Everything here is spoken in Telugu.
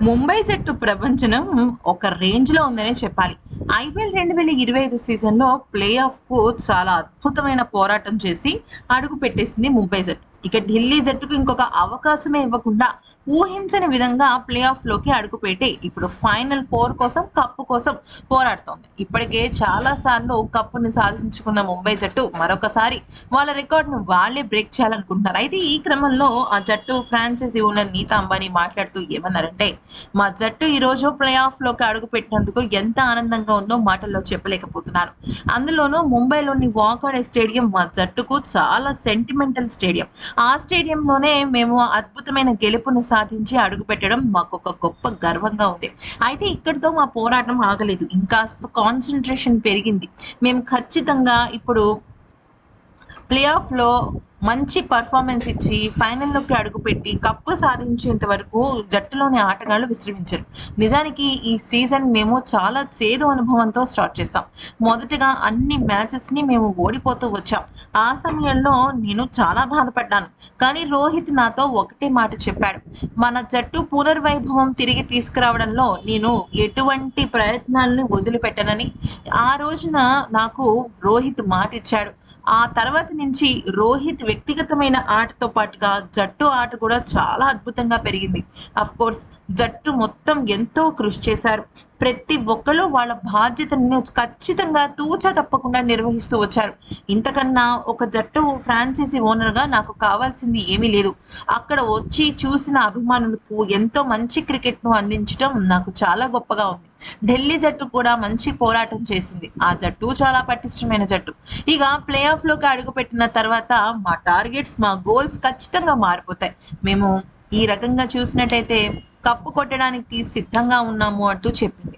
ముంబై జట్టు ప్రపంచనం ఒక రేంజ్లో ఉందనే చెప్పాలి. ఐపీఎల్ రెండు వేల ఇరవై ఐదు సీజన్లో ప్లే ఆఫ్కు చాలా అద్భుతమైన పోరాటం చేసి అడుగు పెట్టేసింది ముంబై జట్టు. ఇక ఢిల్లీ జట్టుకు ఇంకొక అవకాశమే ఇవ్వకుండా ఊహించని విధంగా ప్లే ఆఫ్లోకి అడుగుపెట్టి ఇప్పుడు ఫైనల్ ఫోర్ కోసం కప్పు కోసం పోరాడుతోంది. ఇప్పటికే చాలా సార్లు కప్పుని సాధించుకున్న ముంబై జట్టు మరొకసారి వాళ్ళ రికార్డ్ను వాళ్ళే బ్రేక్ చేయాలనుకుంటున్నారు. అయితే ఈ క్రమంలో ఆ జట్టు ఫ్రాంచైజీ ఓనర్ నీతా అంబానీ మాట్లాడుతూ ఏమన్నారంటే మా జట్టు ఈ రోజు ప్లే ఆఫ్లోకి అడుగు పెట్టినందుకు ఎంత ఆనందంగా ఉందో మాటల్లో చెప్పలేకపోతున్నాను. అందులోనూ ముంబైలోని వాకాడే స్టేడియం మా జట్టుకు చాలా సెంటిమెంటల్ స్టేడియం ఆ స్టేడియంలోనే మేము అద్భుతమైన గెలుపును సాధించి అడుగు పెట్టడం మాకు ఒక గొప్ప గర్వంగా ఉంది. అయితే ఇక్కడితో మా పోరాటం ఆగలేదు. ఇంకా కాన్సన్ట్రేషన్ పెరిగింది. మేము ఖచ్చితంగా ఇప్పుడు ప్లే ఆఫ్లో మంచి పర్ఫార్మెన్స్ ఇచ్చి ఫైనల్లోకి అడుగుపెట్టి కప్పు సాధించేంత వరకు జట్టులోని ఆటగాళ్ళు విశ్రమించారు. నిజానికి ఈ సీజన్ మేము చాలా చేదు అనుభవంతో స్టార్ట్ చేసాం మొదటగా అన్ని మ్యాచెస్ని మేము ఓడిపోతూ వచ్చాం. ఆ సమయంలో నేను చాలా బాధపడ్డాను. కానీ రోహిత్ నాతో ఒకటే మాట చెప్పాడు. మన జట్టు పునర్వైభవం తిరిగి తీసుకురావడంలో నేను ఎటువంటి ప్రయత్నాలను వదిలిపెట్టనని ఆ రోజున నాకు రోహిత్ మాట ఇచ్చాడు ఆ తర్వాత నుంచి రోహిత్ వ్యక్తిగతమైన ఆటతో పాటుగా జట్టు ఆట కూడా చాలా అద్భుతంగా పెరిగింది. అఫ్ కోర్స్ జట్టు మొత్తం ఎంతో కృషి చేశారు. ప్రతి ఒక్కరు వాళ్ళ బాధ్యతను ఖచ్చితంగా తూచా తప్పకుండా నిర్వహిస్తూ వచ్చారు. ఇంతకన్నా ఒక జట్టు ఫ్రాంచైజీ ఓనర్గా నాకు కావాల్సింది ఏమీ లేదు. అక్కడ వచ్చి చూసిన అభిమానులకు ఎంతో మంచి క్రికెట్ను అందించడం నాకు చాలా గొప్పగా ఉంది. ఢిల్లీ జట్టు కూడా మంచి పోరాటం చేసింది. ఆ జట్టు చాలా పటిష్టమైన జట్టు. ఇక ప్లే ఆఫ్లోకి అడుగుపెట్టిన తర్వాత మా టార్గెట్స్ మా గోల్స్ ఖచ్చితంగా మారిపోతాయి. మేము ఈ రకంగా చూసినట్టయితే కప్పు కొట్టడానికి సిద్ధంగా ఉన్నాము అంటూ చెప్పింది.